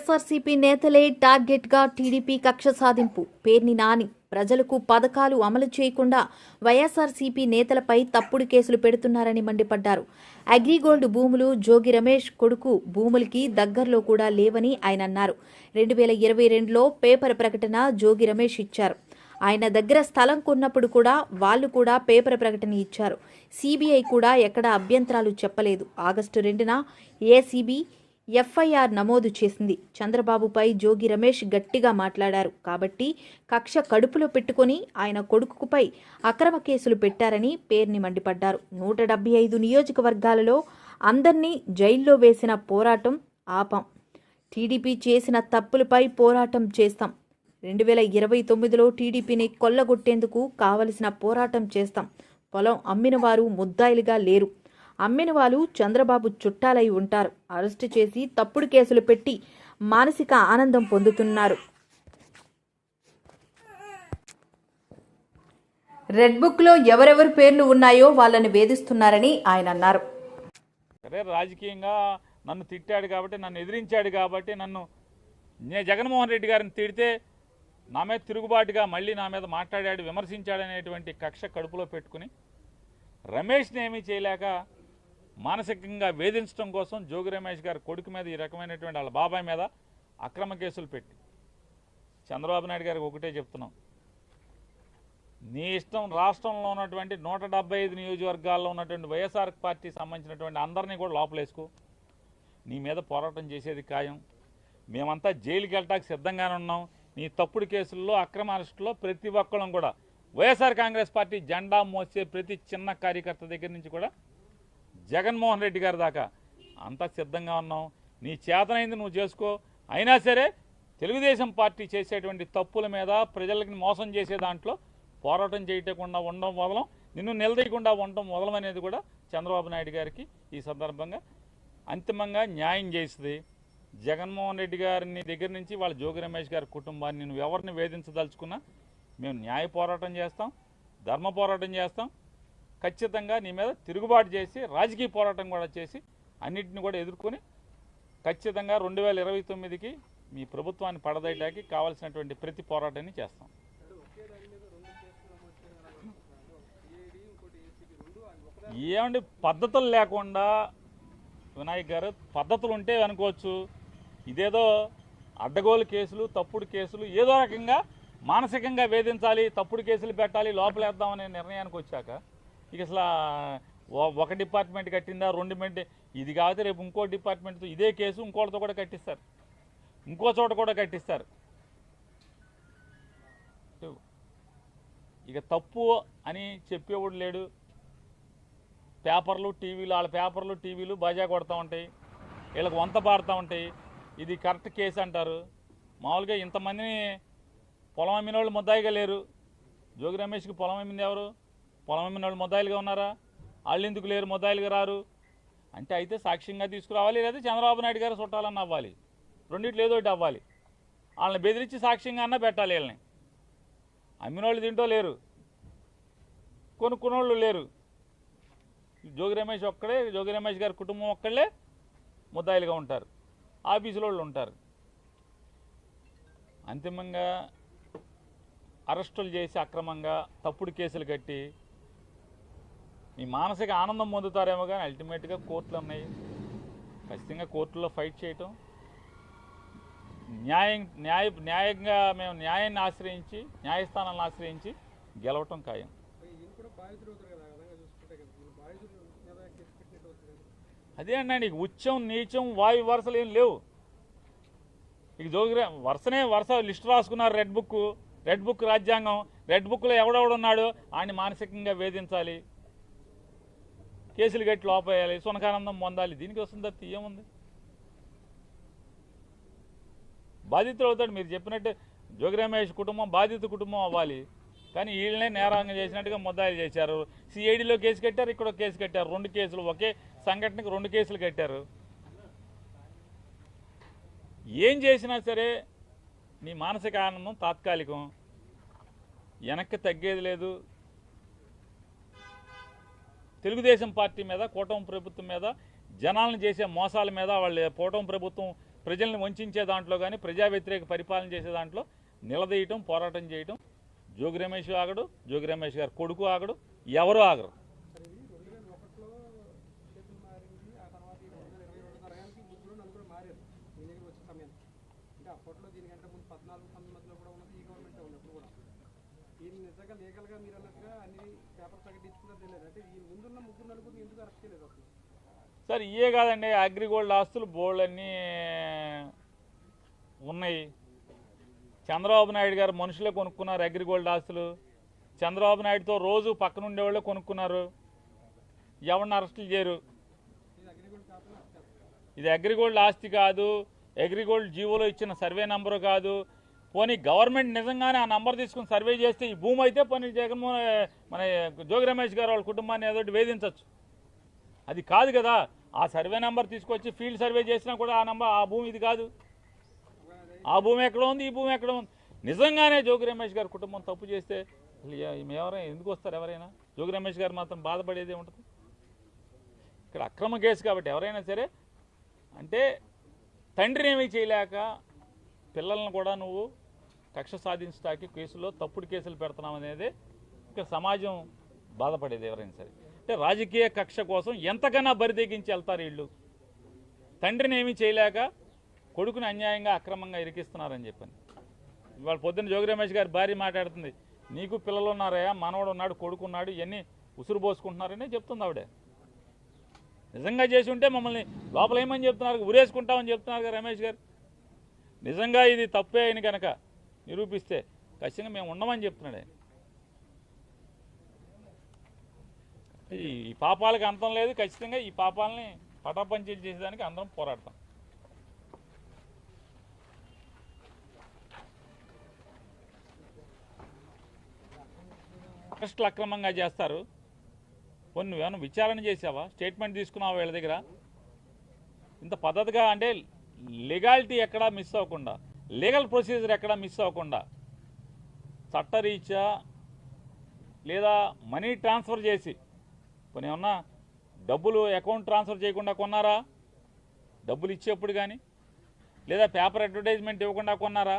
వైఎస్ఆర్సీపీ నేతలే టార్గెట్గా టీడీపీ కక్ష సాధింపు. పేర్ని నాని. ప్రజలకు పథకాలు అమలు చేయకుండా వైఎస్ఆర్సీపీ నేతలపై తప్పుడు కేసులు పెడుతున్నారని మండిపడ్డారు. అగ్రిగోల్డ్ భూములు జోగి రమేష్ కొడుకు భూములకి దగ్గరలో కూడా లేవని ఆయన అన్నారు. రెండు వేల ఇరవై రెండులో పేపర్ ప్రకటన జోగి రమేష్ ఇచ్చారు. ఆయన దగ్గర స్థలం కొన్నప్పుడు కూడా వాళ్ళు కూడా పేపర్ ప్రకటన ఇచ్చారు. సిబిఐ కూడా ఎక్కడ అభ్యంతరాలు చెప్పలేదు. ఆగస్టు రెండున ఏసీబీ ఎఫ్ఐఆర్ నమోదు చేసింది. చంద్రబాబుపై జోగి రమేష్ గట్టిగా మాట్లాడారు. కాబట్టి కక్ష కడుపులో పెట్టుకొని ఆయన కొడుకుపై అక్రమ కేసులు పెట్టారని పేర్ని మండిపడ్డారు. నూట డెబ్బై ఐదు నియోజకవర్గాలలో అందర్నీ జైల్లో వేసిన పోరాటం ఆపం. టీడీపీ చేసిన తప్పులపై పోరాటం చేస్తాం. రెండు వేల ఇరవై తొమ్మిదిలో టీడీపీని కొల్లగొట్టేందుకు కావలసిన పోరాటం చేస్తాం. పొలం అమ్మిన వారు ముద్దాయిలుగా లేరు. అమ్మిన వాళ్ళు చంద్రబాబు చుట్టాలై ఉంటారు. అరెస్టు చేసి తప్పుడు కేసులు పెట్టి మానసిక ఆనందం పొందుతున్నారు. రెడ్ బుక్లో ఎవరెవరి పేర్లు ఉన్నాయో వాళ్ళని వేధిస్తున్నారని ఆయన అన్నారు. రాజకీయంగా నన్ను తిట్టాడు కాబట్టి నన్ను ఎదిరించాడు కాబట్టి నన్ను నే జగన్మోహన్ రెడ్డి గారిని తిడితే నా మీద తిరుగుబాటుగా మళ్ళీ నా మీద మాట్లాడాడు విమర్శించాడనేటువంటి కక్ష కడుపులో పెట్టుకుని రమేష్ని ఏమీ చేయలేక మానసికంగా వేధించడం కోసం జోగి రమేష్ గారి కొడుకు మీద ఈ రకమైనటువంటి వాళ్ళ బాబాయ్ మీద అక్రమ కేసులు పెట్టి. చంద్రబాబు నాయుడు గారికి ఒకటే చెప్తున్నాం. నీ ఇష్టం రాష్ట్రంలో ఉన్నటువంటి నూట డెబ్బై ఐదు నియోజకవర్గాల్లో ఉన్నటువంటి వైఎస్ఆర్ పార్టీ సంబంధించినటువంటి అందరినీ కూడా లోపలేసుకో. నీ మీద పోరాటం చేసేది ఖాయం. మేమంతా జైలుకి వెళ్ళటానికి సిద్ధంగానే ఉన్నాం. నీ తప్పుడు కేసుల్లో అక్రమ అరెస్టులో ప్రతి ఒక్కళ్ళం కూడా. వైఎస్ఆర్ కాంగ్రెస్ పార్టీ జెండా మోసే ప్రతి చిన్న కార్యకర్త దగ్గర నుంచి కూడా జగన్మోహన్ రెడ్డి గారి దాకా. అంతా సిద్ధంగా ఉన్నాం నీ చేతనైంది నువ్వు చేసుకో. అయినా సరే తెలుగుదేశం పార్టీ చేసేటువంటి తప్పుల మీద ప్రజలకి మోసం చేసే దాంట్లో పోరాటం చేయటకుండా ఉండడం వదలం. నిన్ను నిలదీయకుండా ఉండడం మొదలమనేది కూడా చంద్రబాబు నాయుడు గారికి ఈ సందర్భంగా అంతిమంగా న్యాయం చేసింది. జగన్మోహన్ రెడ్డి గారిని దగ్గర నుంచి వాళ్ళ జోగి రమేష్ గారి కుటుంబాన్ని నువ్వు ఎవరిని వేధించదలుచుకున్నా? మేము న్యాయ పోరాటం చేస్తాం. ధర్మ పోరాటం చేస్తాం. ఖచ్చితంగా నీ మీద తిరుగుబాటు చేసి రాజకీయ పోరాటం కూడా చేసి అన్నిటిని కూడా ఎదుర్కొని ఖచ్చితంగా రెండు వేల ఇరవై తొమ్మిదికి మీ ప్రభుత్వాన్ని పడదయటానికి కావాల్సినటువంటి ప్రతి పోరాటాన్ని చేస్తాం. ఏమండి పద్ధతులు లేకుండా వినాయక్ గారు పద్ధతులు ఉంటే అనుకోవచ్చు. ఇదేదో అడ్డగోలు కేసులు తప్పుడు కేసులు ఏదో రకంగా మానసికంగా వేధించాలి తప్పుడు కేసులు పెట్టాలి లోపలేద్దామనే నిర్ణయానికి వచ్చాక ఇక అసలు ఒక డిపార్ట్మెంట్ కట్టిందా రెండు మెంట్ ఇది కాకపోతే రేపు ఇంకో డిపార్ట్మెంట్తో ఇదే కేసు ఇంకోటితో కూడా కట్టిస్తారు. ఇంకో చోట కూడా కట్టిస్తారు. ఇక తప్పు అని చెప్పేవాడు లేడు. పేపర్లు టీవీలు వాళ్ళ పేపర్లు టీవీలు బాజా కొడతా ఉంటాయి. వీళ్ళకి వంత పాడుతూ ఉంటాయి. ఇది కరెక్ట్ కేసు అంటారు. మామూలుగా ఇంతమందిని పొలం అమ్మిన వాళ్ళు ముద్దాయిగా లేరు. జోగి రమేష్కి పొలం అమ్మింది ఎవరు? పొలం అమ్మిన వాళ్ళు మొదలుగా ఉన్నారా? వాళ్ళు ఎందుకు లేరు? మొదాయిలుగా రారు? అంటే అయితే సాక్ష్యంగా తీసుకురావాలి లేదా చంద్రబాబు నాయుడు గారు చుట్టాలన్న అవ్వాలి. రెండిట్లో ఏదో ఒకటి అవ్వాలి. వాళ్ళని బెదిరించి సాక్ష్యంగా అన్నా పెట్టాలి వీళ్ళని. అమ్మిన వాళ్ళు తింటో లేరు. కొనుక్కున్నోళ్ళు లేరు. జోగి రమేష్ ఒక్కడే జోగి రమేష్ గారి కుటుంబం ఒక్కళ్ళే ముద్దాయిలుగా ఉంటారు. ఆఫీసులో వాళ్ళు ఉంటారు. అంతిమంగా అరెస్టులు చేసి అక్రమంగా తప్పుడు కేసులు కట్టి మీ మానసిక ఆనందం పొందుతారేమో కానీ అల్టిమేట్గా కోర్టులు ఉన్నాయి ఖచ్చితంగా కోర్టులో ఫైట్ చేయటం. న్యాయం న్యాయ న్యాయంగా మేము న్యాయాన్ని ఆశ్రయించి న్యాయస్థానాలను ఆశ్రయించి గెలవటం ఖాయం. అదే అన్నా నీకు ఉచ్చం నీచం వాయు వరుసలు ఏం లేవు. ఇక జోగిరా వరుసనే వరుస లిస్ట్ రాసుకున్నారు రెడ్ బుక్ రెడ్ బుక్ రాజ్యాంగం. రెడ్ బుక్లో ఎవడెవడున్నాడో ఆయన మానసికంగా వేధించాలి. కేసులు కట్టి లోపేయాలి సునకానందం పొందాలి. దీనికి వస్తుంది తప్పితే ఏముంది? బాధితులు అవుతాడు. మీరు చెప్పినట్టు జోగిరమేష్ కుటుంబం బాధిత కుటుంబం అవ్వాలి. కానీ వీళ్ళనే నేరంగా చేసినట్టుగా ముద్దాయిలు చేశారు. సిఐడిలో కేసు కట్టారు ఇక్కడ కేసు కట్టారు. రెండు కేసులు ఒకే సంఘటనకు రెండు కేసులు కట్టారు. ఏం చేసినా సరే నీ మానసిక ఆనందం తాత్కాలికం. వెనక్కి తగ్గేది లేదు. తెలుగుదేశం పార్టీ మీద కూటమి ప్రభుత్వం మీద జనాలను చేసే మోసాల మీద వాళ్ళ కూటమి ప్రభుత్వం ప్రజల్ని వంచే దాంట్లో కానీ ప్రజా వ్యతిరేక పరిపాలన చేసే దాంట్లో నిలదీయటం పోరాటం చేయటం. జోగి రమేష్ ఆగడు జోగి రమేష్ గారు కొడుకు ఆగడు ఎవరు ఆగరు సరే ఇది రెండు వేల ఒకటిలో చేతులు మారింది ఆ తర్వాత ఈ రెండు వేల ఇరవై రెండు తరగానికి ముగ్గురు నలుగురు మారారు మీ దగ్గర వచ్చే సమయం అంటే అప్పట్లో దీనికంటే ముందు పద్నాలుగు పంతొమ్మిది మధ్యలో కూడా ఉన్నది ఈ గవర్నమెంట్ ఉన్నప్పుడు కూడా పెద్దగా నిజంగా లీగల్గా మీరు అన్నట్టుగా అన్ని పేపర్ ప్రకటించుకున్నది తెలియదు. అంటే ఈ ముందున్న ముగ్గురు నలుగురు ఎందుకు అరెస్ట్ చేయలేదు అసలు? సార్ ఇయే కాదండి అగ్రిగోల్డ్ ఆస్తులు బోల్డన్నీ ఉన్నాయి. చంద్రబాబు నాయుడు గారు మనుషులే కొనుక్కున్నారు అగ్రిగోల్డ్ ఆస్తులు. చంద్రబాబు నాయుడుతో రోజు పక్కన ఉండేవాళ్ళే కొనుక్కున్నారు. ఎవరిని అరెస్టులు చేయరు. ఇది అగ్రిగోల్డ్ ఆస్తి కాదు అగ్రిగోల్డ్ జీవోలో ఇచ్చిన సర్వే నెంబరు కాదు పోనీ గవర్నమెంట్ నిజంగానే ఆ నంబర్ తీసుకుని సర్వే చేస్తే ఈ భూమి అయితే పోనీ జగన్మోహన్ మన జోగి రమేష్ గారు వాళ్ళ కుటుంబాన్ని ఏదో వేధించవచ్చు అది కాదు కదా. ఆ సర్వే నెంబర్ తీసుకొచ్చి ఫీల్డ్ సర్వే చేసినా కూడా ఆ నంబర్ ఆ భూమి ఇది కాదు. ఆ భూమి ఎక్కడ ఉంది? ఈ భూమి ఎక్కడ ఉంది? నిజంగానే జోగి రమేష్ గారి కుటుంబం తప్పు చేస్తే అసలు ఎవరైనా ఎందుకు వస్తారు ఎవరైనా? జోగి రమేష్ గారు మాత్రం బాధపడేదే ఉంటుంది. ఇక్కడ అక్రమ కేసు కాబట్టి ఎవరైనా సరే అంటే తండ్రిని ఏమీ చేయలేక పిల్లలను కూడా నువ్వు కక్ష సాధించడానికి కేసులో తప్పుడు కేసులు పెడుతున్నావు అనేది సమాజం బాధపడేది ఎవరైనా సరే. అంటే రాజకీయ కక్ష కోసం ఎంతకన్నా బరిదెగించి వెళ్తారు వీళ్ళు? తండ్రిని ఏమీ చేయలేక కొడుకుని అన్యాయంగా అక్రమంగా ఇరికిస్తున్నారని చెప్పని. ఇవాళ పొద్దున్న జోగి రమేష్ గారి భార్య మాట్లాడుతుంది నీకు పిల్లలు ఉన్నారయ్యా మనవడు ఉన్నాడు కొడుకు ఉన్నాడు ఇవన్నీ ఉసురు పోసుకుంటున్నారని చెప్తుంది ఆవిడ. నిజంగా చేసి ఉంటే మమ్మల్ని లోపల ఏమని చెప్తున్నారు ఉరేసుకుంటామని చెప్తున్నారు రమేష్ గారు. నిజంగా ఇది తప్పే అయిన కనుక నిరూపిస్తే ఖచ్చితంగా మేము ఉండమని చెప్తున్నాడు. ఈ ఈ పాపాలకు అంతం లేదు ఖచ్చితంగా ఈ పాపాలని పటాపంచలు చేసేదానికి అందరం పోరాడతాం. అరెస్టులు అక్రమంగా చేస్తారు. కొన్ని నువ్వేమైనా విచారణ చేసావా స్టేట్మెంట్ తీసుకున్నావా వీళ్ళ దగ్గర? ఇంత పద్ధతిగా అంటే లీగాలిటీ ఎక్కడా మిస్ అవ్వకుండా. లీగల్ ప్రొసీజర్ ఎక్కడా మిస్ అవ్వకుండా చట్టరీత్యా లేదా మనీ ట్రాన్స్ఫర్ చేసి కొన్ని ఏమన్నా డబ్బులు అకౌంట్ ట్రాన్స్ఫర్ చేయకుండా కొన్నారా? డబ్బులు ఇచ్చేప్పుడు కానీ లేదా పేపర్ అడ్వర్టైజ్మెంట్ ఇవ్వకుండా కొన్నారా?